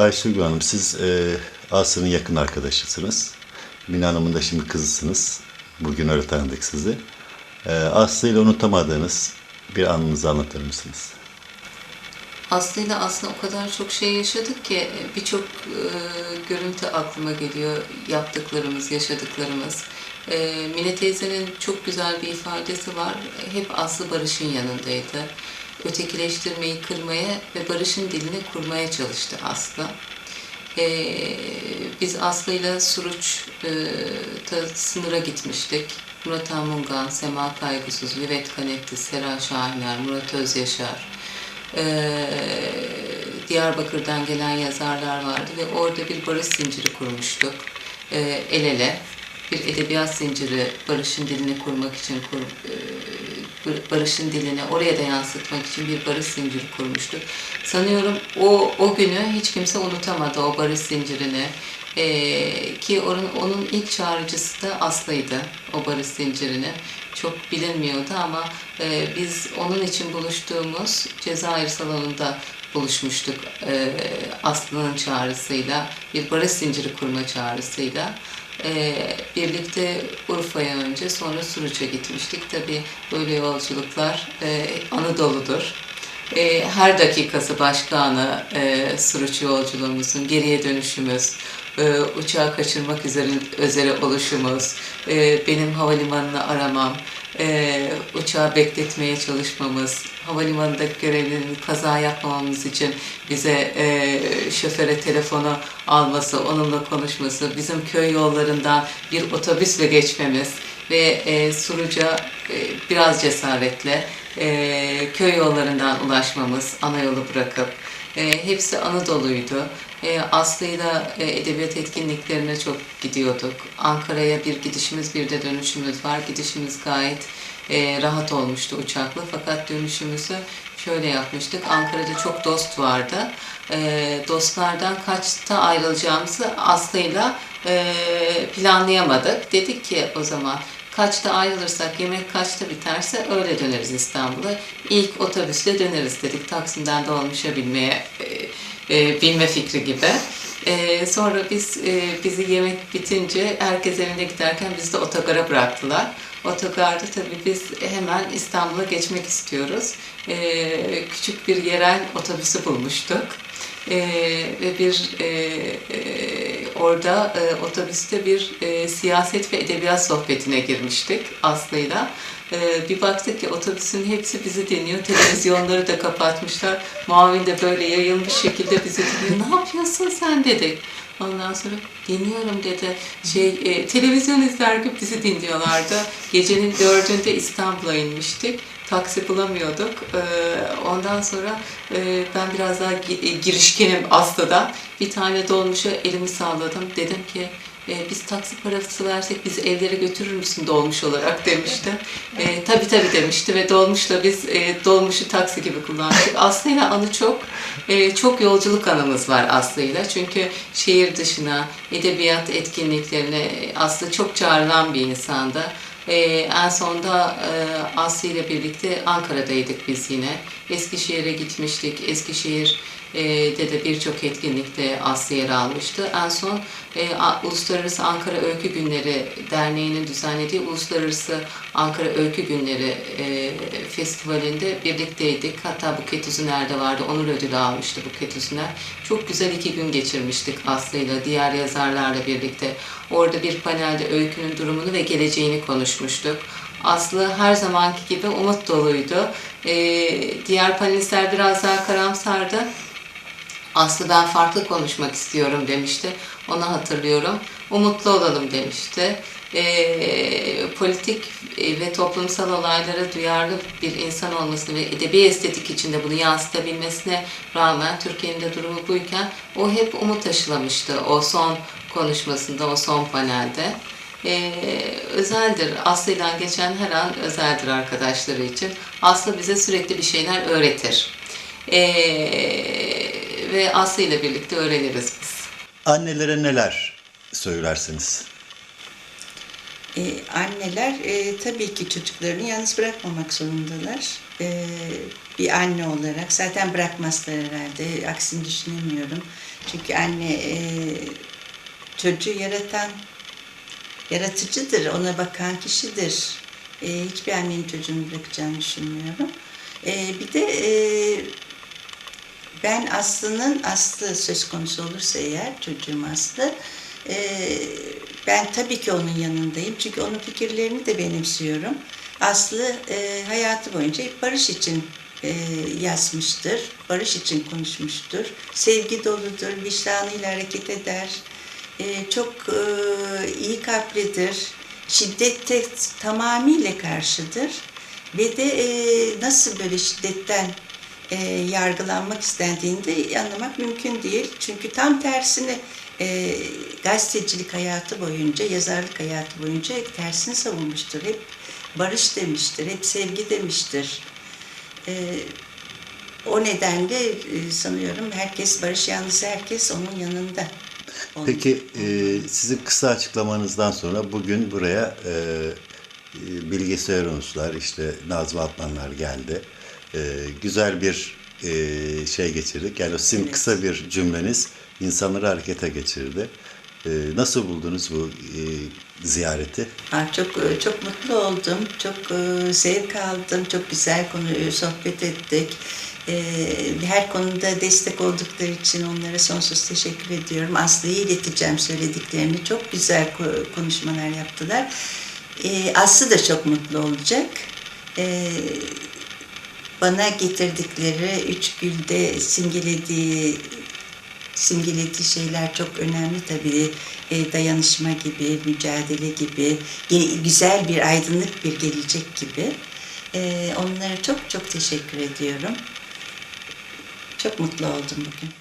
Ayşegül Hanım siz e, Aslı'nın yakın arkadaşısınız. Mine Hanım'ın da şimdi kızısınız. Bugün öyle tanıdık sizi. E, Aslı ile unutamadığınız bir anınızı anlatır mısınız? Aslı'yla aslında o kadar çok şey yaşadık ki birçok e, görüntü aklıma geliyor. Yaptıklarımız, yaşadıklarımız. E, Mine teyzenin çok güzel bir ifadesi var. Hep Aslı Barış'ın yanındaydı. Ötekileştirmeyi kırmaya ve Barış'ın dilini kurmaya çalıştı Aslı. E, biz Aslı'yla Suruç'ta sınıra gitmiştik. Murat Amungan, Sema Kaygısız, Vivet Kanetti, Sera Şahiner, Murat Özyaşar, ee, Diyarbakır'dan gelen yazarlar vardı ve orada bir barış zinciri kurmuştuk. Ee, el ele bir edebiyat zinciri barışın dilini kurmak için kur, e, barışın dilini oraya da yansıtmak için bir barış zinciri kurmuştuk. Sanıyorum o o günü hiç kimse unutamadı o barış zincirini. Ee, ki onun, onun ilk çağrıcısı da Aslı'ydı o barış zincirini. Çok bilinmiyordu ama e, biz onun için buluştuğumuz Cezayir salonunda buluşmuştuk e, Aslı'nın çağrısıyla, bir barış zinciri kurma çağrısıyla. E, birlikte Urfa'ya önce sonra Suruç'a gitmiştik. Tabii böyle yolculuklar e, anı doludur. E, her dakikası başka anı e, Suruç yolculuğumuzun, geriye dönüşümüz, e, uçağı kaçırmak üzere, üzere oluşumuz, e, benim havalimanını aramam, e, uçağı bekletmeye çalışmamız, havalimanında görevlinin kaza yapmamamız için bize e, şoföre telefonu alması, onunla konuşması, bizim köy yollarından bir otobüsle geçmemiz ve e, Suruç'a e, biraz cesaretle e, köy yollarından ulaşmamız, ana yolu bırakıp e, hepsi Anadolu'ydu. E, Aslı'yla e, edebiyat etkinliklerine çok gidiyorduk. Ankara'ya bir gidişimiz bir de dönüşümüz var. Gidişimiz gayet e, rahat olmuştu uçakla fakat dönüşümüzü şöyle yapmıştık. Ankara'da çok dost vardı. E, dostlardan kaçta ayrılacağımızı Aslı'yla e, planlayamadık. Dedik ki o zaman kaçta ayrılırsak yemek kaçta biterse öyle döneriz İstanbul'a. İlk otobüsle döneriz dedik. Taksim'den dolmuşa binmeye e, e, binme fikri gibi. E, sonra biz e, bizi yemek bitince herkes evine giderken bizi de otogara bıraktılar. Otogarda tabii biz hemen İstanbul'a geçmek istiyoruz. E, küçük bir yerel otobüsü bulmuştuk. E, ve bir e, e, orada e, otobüste bir e, siyaset ve edebiyat sohbetine girmiştik Aslı'yla. E, bir baktık ki otobüsün hepsi bizi dinliyor. Televizyonları da kapatmışlar. Muavin de böyle yayılmış şekilde bizi dinliyor. Ne yapıyorsun sen dedik. Ondan sonra dinliyorum dedi. Şey e, televizyon izler gibi bizi dinliyorlardı. Gecenin dördünde İstanbul'a inmiştik. Taksi bulamıyorduk. E, ondan sonra e, ben biraz daha e, girişkenim aslında. Bir tane dolmuşa elimi salladım. Dedim ki e, biz taksi parası versek bizi evlere götürür müsün dolmuş olarak demişti. E, tabii tabii demişti ve dolmuşla biz e, dolmuşu taksi gibi kullandık. Aslı'yla anı çok, e, çok yolculuk anımız var Aslı'yla. Çünkü şehir dışına, edebiyat etkinliklerine Aslı çok çağrılan bir insandı. E, en sonda e, Aslı ile birlikte Ankara'daydık biz yine. Eskişehir'e gitmiştik. Eskişehir e, de de birçok etkinlikte Aslı yer almıştı. En son e, Uluslararası Ankara Öykü Günleri Derneği'nin düzenlediği Uluslararası Ankara Öykü Günleri e, Festivali'nde birlikteydik. Hatta Buket Uzuner de vardı. Onur ödülü almıştı Buket Uzuner. Çok güzel iki gün geçirmiştik Aslı'yla, diğer yazarlarla birlikte. Orada bir panelde öykünün durumunu ve geleceğini konuşmuştuk. Aslı her zamanki gibi umut doluydu. E, diğer panelistler biraz daha karamsardı. Aslı ben farklı konuşmak istiyorum demişti. Onu hatırlıyorum. Umutlu olalım demişti. Ee, politik ve toplumsal olaylara duyarlı bir insan olmasını ve edebi estetik içinde bunu yansıtabilmesine rağmen Türkiye'nin de durumu buyken o hep umut aşılamıştı o son konuşmasında, o son panelde. Ee, özeldir. Aslı'yla geçen her an özeldir arkadaşları için. Aslı bize sürekli bir şeyler öğretir. Ee, ve Aslı ile birlikte öğreniriz biz. Annelere neler söylersiniz? E, anneler e, tabii ki çocuklarını yalnız bırakmamak zorundalar. E, bir anne olarak zaten bırakmazlar herhalde. Aksini düşünemiyorum. Çünkü anne e, çocuğu yaratan yaratıcıdır. Ona bakan kişidir. E, hiçbir annenin çocuğunu bırakacağını düşünmüyorum. E, bir de e, ben Aslı'nın, Aslı söz konusu olursa eğer, çocuğum Aslı, e, ben tabii ki onun yanındayım. Çünkü onun fikirlerini de benimsiyorum. Aslı e, hayatı boyunca hep barış için e, yazmıştır. Barış için konuşmuştur. Sevgi doludur, vicdanıyla hareket eder. E, çok e, iyi kalplidir. Şiddette tamamıyla karşıdır. Ve de e, nasıl böyle şiddetten yargılanmak istendiğinde anlamak mümkün değil. Çünkü tam tersini gazetecilik hayatı boyunca, yazarlık hayatı boyunca hep tersini savunmuştur. Hep barış demiştir, hep sevgi demiştir. O nedenle sanıyorum herkes, barış yanlısı herkes onun yanında. Peki e, sizin kısa açıklamanızdan sonra bugün buraya e, Bilge Söyronuslar, işte Nazmi Atmanlar geldi. E, güzel bir e, şey geçirdik. Yani o sizin Evet. kısa bir cümleniz insanları harekete geçirdi. E, nasıl buldunuz bu e, ziyareti? Çok e, çok mutlu oldum, çok e, zevk aldım, çok güzel konu e, sohbet ettik. Her konuda destek oldukları için onlara sonsuz teşekkür ediyorum. Aslı'ya ileteceğim söylediklerini. Çok güzel ko- konuşmalar yaptılar. Aslı da çok mutlu olacak. Bana getirdikleri üç gülde simgelediği simgelediği şeyler çok önemli tabii. E, dayanışma gibi, mücadele gibi, güzel bir aydınlık bir gelecek gibi. E, onlara çok çok teşekkür ediyorum. Çok mutlu oldum bugün.